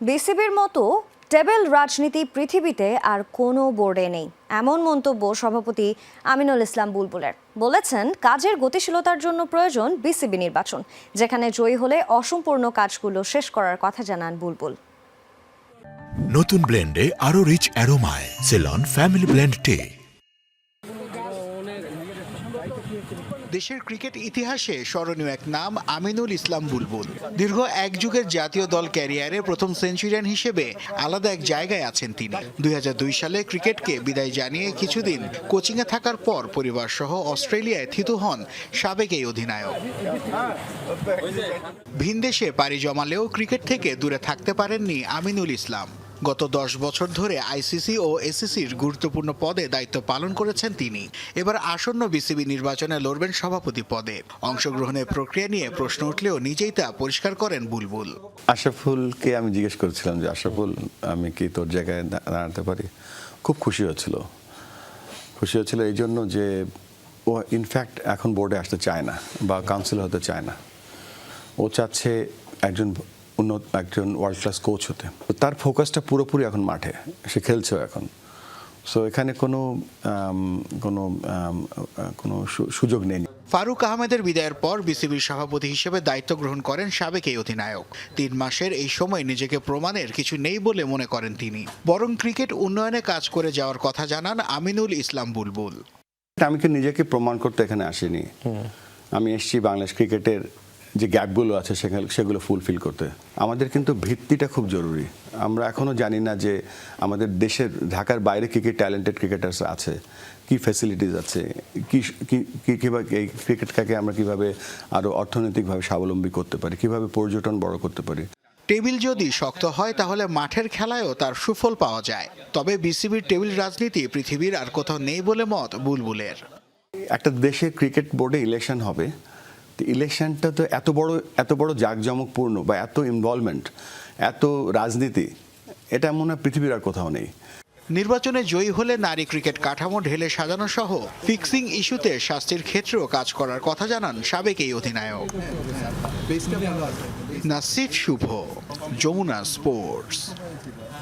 বিসিবির মতো টেবিল রাজনীতি পৃথিবীতে আর কোনো বোর্ডে নেই। এমন মন্তব্য সভাপতি আমিনুল ইসলাম বুলবুলের। বলেছেন, কাজের গতিশীলতার জন্য প্রয়োজন বিসিবি নির্বাচন, যেখানে জয়ী হলে অসম্পূর্ণ কাজগুলো শেষ করার কথা জানান বুলবুল। নতুন ব্লেন্ডে আরও রিচ অ্যারোমায়, সেলন, ফ্যামিলি ব্লেন্ড টে। দেশের ক্রিকেট ইতিহাসে স্মরণীয় এক নাম আমিনুল ইসলাম বুলবুল। দীর্ঘ এক যুগের জাতীয় দল ক্যারিয়ারে প্রথম সেঞ্চুরিয়ান হিসেবে আলাদা এক জায়গায় আছেন তিনি। দুই হাজার দুই সালে ক্রিকেটকে বিদায় জানিয়ে কিছুদিন কোচিংয়ে থাকার পর পরিবার সহ অস্ট্রেলিয়ায় থিতু হন সাবেক এই অধিনায়ক। ভিনদেশে পাড়ি জমালেও ক্রিকেট থেকে দূরে থাকতে পারেননি আমিনুল ইসলাম। গত দশ বছর ধরে আইসিসি ও এসিসির গুরুত্বপূর্ণ পদে দায়িত্ব পালন করেছেন তিনি। এবার আসন্ন বিসিবি নির্বাচনে লড়বেন সভাপতি পদে। অংশগ্রহণের প্রক্রিয়া নিয়ে প্রশ্ন উঠলেও নিজেই তা পরিষ্কার করেন বুলবুল। আশরাফুলকে আমি জিজ্ঞেস করেছিলাম যে, আশরাফুল, আমি কি তোর জায়গায় দাঁড়াতে পারি? খুব খুশি হচ্ছিল খুশি হচ্ছিল এই জন্য যে, ও ইনফ্যাক্ট এখন বোর্ডে আসতে চায় না বা কাউন্সিল হতে চায় না। ও চাচ্ছে একজন উন্নত একজন ওয়ার্ল্ড ক্লাস কোচ হতে। তার ফোকাসটা পুরোপুরি এখন মাঠে সে খেলছেও এখন। সো এখানে কোনো কোনো কোনো সু- সুযোগ নেই। ফারুক আহমেদের বিদায়ের পর বিসিবির সভাপতি হিসেবে দায়িত্ব গ্রহণ করেন সাবেক এই অধিনায়ক। তিন মাসের এই সময় নিজেকে প্রমাণের কিছু নেই বলে মনে করেন তিনি। বরং ক্রিকেট উন্নয়নে কাজ করে যাওয়ার কথা জানান আমিনুল ইসলাম বুলবুল। আমি কি নিজেকে প্রমাণ করতে এখানে আসিনি। আমি এসেছি বাংলাদেশ ক্রিকেটের যে গ্যাপগুলো আছে সেখানে সেগুলো ফুলফিল করতে। আমাদের কিন্তু ভিত্তিটা খুব জরুরি। আমরা এখনও জানি না যে আমাদের দেশের ঢাকার বাইরে কী কী ট্যালেন্টেড ক্রিকেটার্স আছে কি ফ্যাসিলিটিস আছে কি কি- কি কীভাবে এই ক্রিকেটটাকে আমরা কীভাবে আরও অর্থনৈতিকভাবে স্বাবলম্বী করতে পারি কীভাবে পর্যটন বড় করতে পারি। টেবিল যদি শক্ত হয় তাহলে মাঠের খেলায়ও তার সুফল পাওয়া যায়। তবে বিসিবির টেবিল রাজনীতি পৃথিবীর আর কোথাও নেই বলে মত বুলবুলের। একটা দেশে ক্রিকেট বোর্ডে ইলেকশন হবে তো ইলেকশনটা তো এত বড় এত বড় জাঁকজমকপূর্ণ বা এত ইনভলভমেন্ট এত রাজনীতি, এটা মনে হয় পৃথিবীর আর কোথাও নেই। নির্বাচনে জয়ী হলে নারী ক্রিকেট কাঠামো ঢেলে সাজানো সহ ফিক্সিং ইস্যুতে শাস্তির ক্ষেত্রেও কাজ করার কথা জানান সাবেক এই অধিনায়ক। নাসিফ শুভ, যমুনা স্পোর্টস।